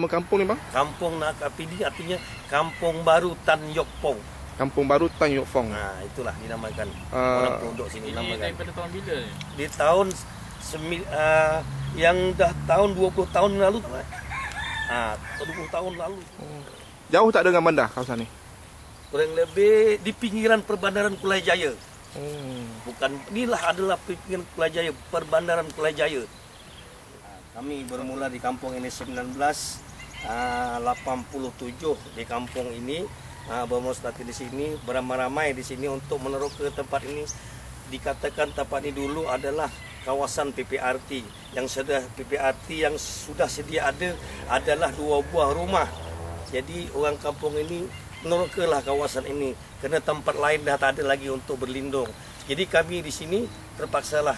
Nama kampung ni bang? Kampung Nakapidi artinya Kampung Baru Tan Yok Pong. Kampung Baru Tan Yok Fong. Nah, itulah dinamakan Ah. orang penduduk sini Ini namakan. daripada tahun bila ni? Di tahun semi, uh, yang dah tahun 20 tahun lalu tu. Ah, 20 tahun lalu. Jauh tak dengan bandar kawasan ni? Kurang lebih di pinggiran Perbandaran Kulai Jaya. Oh. Bukan inilah adalah pinggiran Kulai Jaya, Perbandaran Kulai Jaya. Kami bermula di kampung ini 1987 di kampung ini uh, bermustaqil di sini beramai-ramai di sini untuk meneruk ke tempat ini dikatakan tempat ini dulu adalah kawasan PPRT yang sudah PPRT yang sudah sedia ada adalah dua buah rumah. Jadi orang kampung ini menerokalah kawasan ini kerana tempat lain dah tak ada lagi untuk berlindung. Jadi kami di sini terpaksalah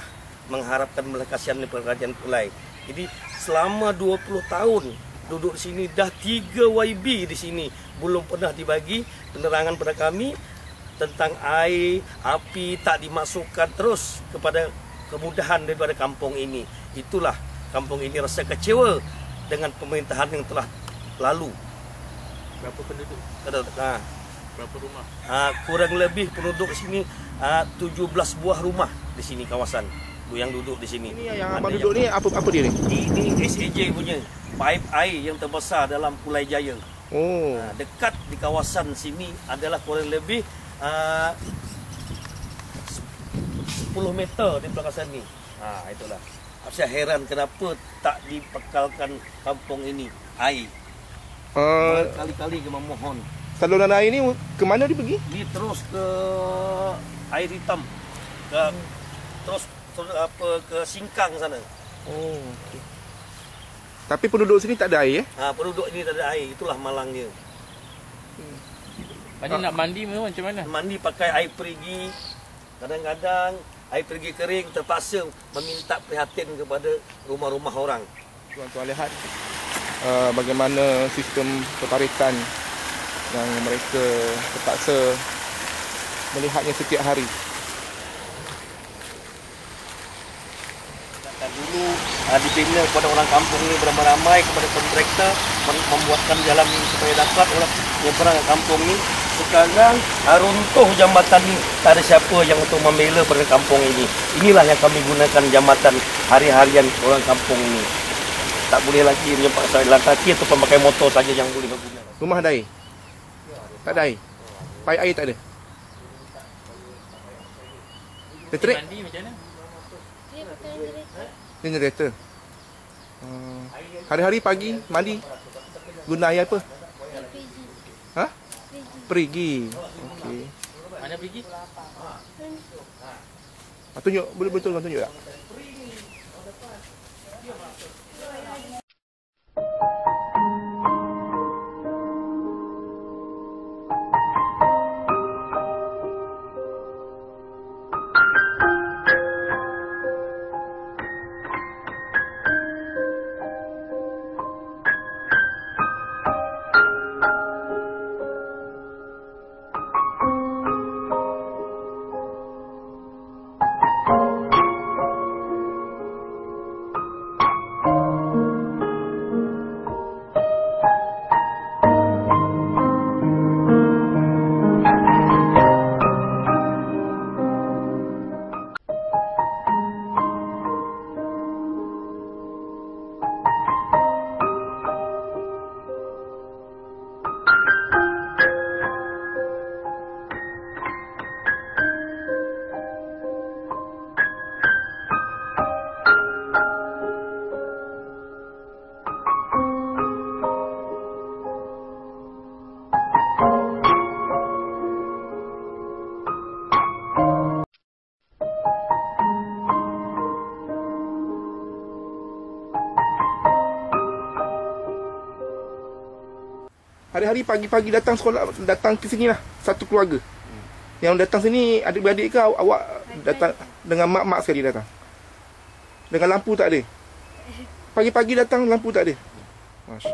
mengharapkan belas kasihan dari kerajaan Kulai. Jadi selama 20 tahun duduk sini dah 3 YB di sini belum pernah dibagi penerangan pada kami tentang air, api tak dimasukkan terus kepada kemudahan daripada kampung ini. Itulah kampung ini rasa kecewa dengan pemerintahan yang telah lalu. Berapa penduduk? Ha, Berapa rumah? ha, kurang lebih penduduk sini ha, 17 buah rumah di sini kawasan yang duduk di sini. Ini yang abang duduk ni apa apa dia ni? Ini SAJ punya paip air yang terbesar dalam Kulai Jaya. Oh. Ha, dekat di kawasan sini adalah kurang lebih uh, 10 meter di belakang ni. Ha, itulah. Saya heran kenapa tak dipekalkan kampung ini air. Uh, Kali-kali ke memohon. saluran air ni ke mana dia pergi? Dia terus ke air hitam. Ke terus apa ke Singkang sana. Oh, okey. Tapi penduduk sini tak ada air eh? Ha, penduduk ini tak ada air. Itulah malangnya. Tadi nak mandi memang macam mana? Mandi pakai air perigi. Kadang-kadang air perigi kering terpaksa meminta prihatin kepada rumah-rumah orang. Tuan-tuan lihat uh, bagaimana sistem pertarikan yang mereka terpaksa melihatnya setiap hari. Dulu uh, dibina kepada orang kampung ni beramai-ramai kepada kontraktor mem- membuatkan jalan ini supaya dapat orang menyeberang kampung ni. Sekarang uh, runtuh jambatan ni tak ada siapa yang untuk membela pada kampung ini. Inilah yang kami gunakan jambatan hari-harian orang kampung ini. Tak boleh lagi menyempat jalan kaki ataupun pakai motor saja yang boleh berguna. Rumah ada air? Tak ada air? Paip air tak ada? Elektrik? Mandi macam mana? Dia pakai generator. Generator? Uh, hari-hari pagi mandi? Guna air apa? Ha? Perigi. Okey. Mana pergi? Ah, tunjuk, boleh betul kan tunjuk tak? Hari-hari pagi-pagi datang sekolah datang ke sini lah satu keluarga. Yang datang sini adik-beradik ke aw- awak datang dengan mak-mak sekali datang. Dengan lampu tak ada. Pagi-pagi datang lampu tak ada. Masya.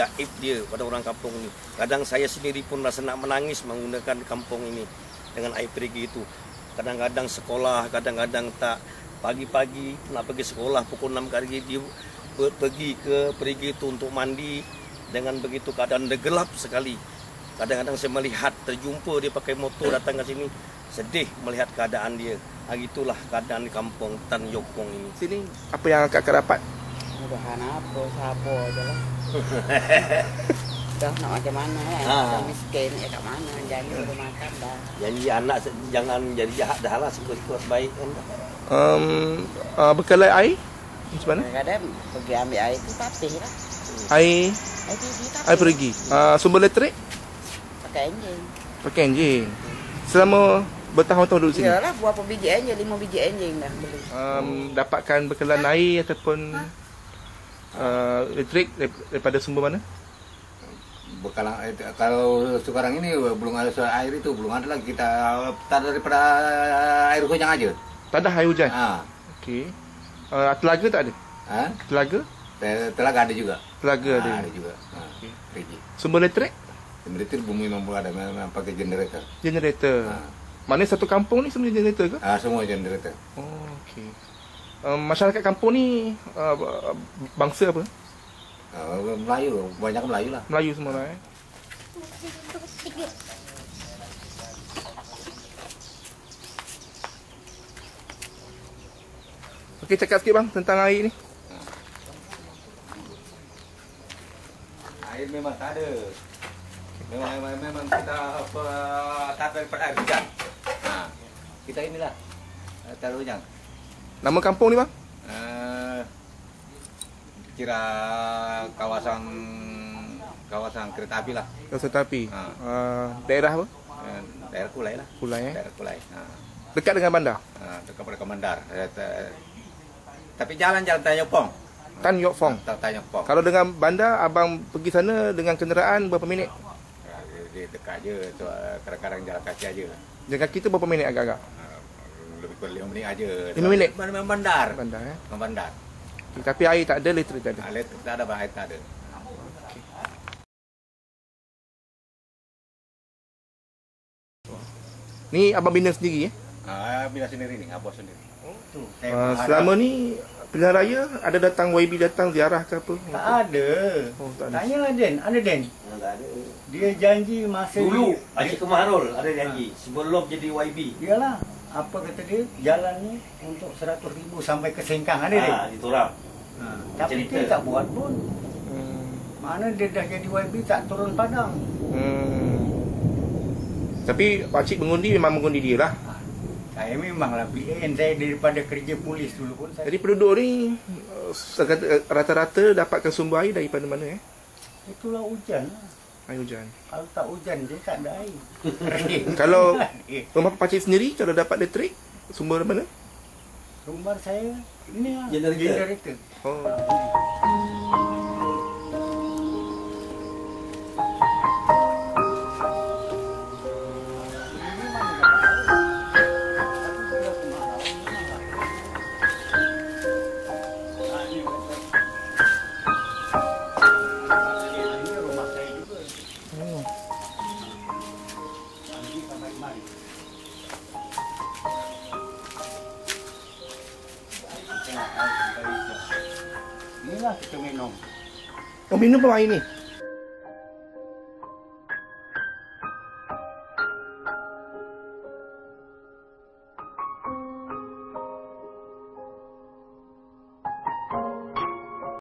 Daib dia pada orang kampung ni. Kadang saya sendiri pun rasa nak menangis menggunakan kampung ini dengan air perigi itu. Kadang-kadang sekolah, kadang-kadang tak. Pagi-pagi nak pergi sekolah pukul 6 pagi dia per- pergi ke perigi itu untuk mandi dengan begitu keadaan dia gelap sekali. Kadang-kadang saya melihat terjumpa dia pakai motor datang ke sini sedih melihat keadaan dia. Ha, itulah keadaan di kampung Tan Yokong ini. Sini apa yang kakak dapat? Mudahan apa, siapa aja lah. Dah nak macam mana kan? Orang miskin ya kat mana? Jangan ada makan dah. Janji anak jangan jadi jahat dah lah sikut-sikut baik kan. Um, uh, bekalai air macam mana? Kadang-kadang pergi ambil air tu tapis lah. Air Air pergi air pergi. Uh, sumber elektrik Pakai enjin. pakai enjin. Selama bertahun-tahun duduk sini. Yalah berapa biji enjin? Lima biji enjin dah beli. Um, dapatkan bekalan air ataupun uh, elektrik dar- daripada sumber mana? Bekalan eh, kalau sekarang ini belum ada soal air itu belum ada lagi kita tak daripada air hujan aja. Tak ada air hujan. Ha. Okey. Uh, telaga tak ada? Ha? Telaga? Te- Telaga ada juga. Telaga Ha, ada. ada juga. Ha. Okey. Pergi. Sumber elektrik? Generator bumi memang ada memang pakai generator. Generator. Ha. Mana satu kampung ni semua generator ke? ha, semua generator. Oh, okey. Um, masyarakat kampung ni uh, bangsa apa? Ha, Melayu, banyak Melayu lah. Melayu semua lah eh. Okey, cakap sikit bang tentang air ni. Air memang tak ada. Memang memang, memang kita apa tak daripada air hujan. Ha. Kita inilah. Tak ada hujan. Nama kampung ni bang? Uh, kira kawasan kawasan kereta api lah. Kereta api. Ha. Uh, daerah apa? Eh, daerah Kulai lah. Kulai eh. Daerah Kulai. Ha. Dekat dengan bandar. Ha, dekat. Eh, ta- Tapi jalan-jalan Tanjung Pong. Tan Yok Fong. Ta- Tanjung Pong. Kalau dengan bandar abang pergi sana dengan kenderaan berapa minit? Ha, dia- dekat je. Kadang-kadang jalan kaki aja. Dengan kita berapa minit agak-agak? Ha, lebih kurang 5 minit aja. Lima minit? Mana memang bandar. Bandar eh. Bandar. Tapi air tak ada, elektrik tak ada. Ha, let- tak ada bahaya tak ada. Ni abang bina sendiri eh. Ha, bila sendiri ni, abah sendiri. tu. Uh, selama ni pilihan raya ada datang YB datang ziarah ke apa? Tak ada. Oh, tak ada. Tanya lah Den, ada Den. Dia janji masa Dulu Haji Kemarul ada janji sebelum jadi YB. Iyalah, apa kata dia? Jalan ni untuk 100 ribu sampai ke Sengkang ada Den. Ah, di Torang. Ha. Tapi cerita. dia tak buat pun. Hmm. Mana dia dah jadi YB tak turun padang. Hmm. Tapi pakcik mengundi memang mengundi dia lah. Ha. Saya memanglah PN saya daripada kerja polis dulu pun saya. Jadi penduduk ni sekata- uh, rata-rata dapatkan sumber air daripada mana eh? Itulah hujan lah. Air hujan. Kalau tak hujan dia tak ada air. Kalau- Rumah pakcik sendiri kalau dapat elektrik sumber mana? sumber saya ini lah. Generator. generator. Oh. Inilah kita minum. Oh minum apa air ni?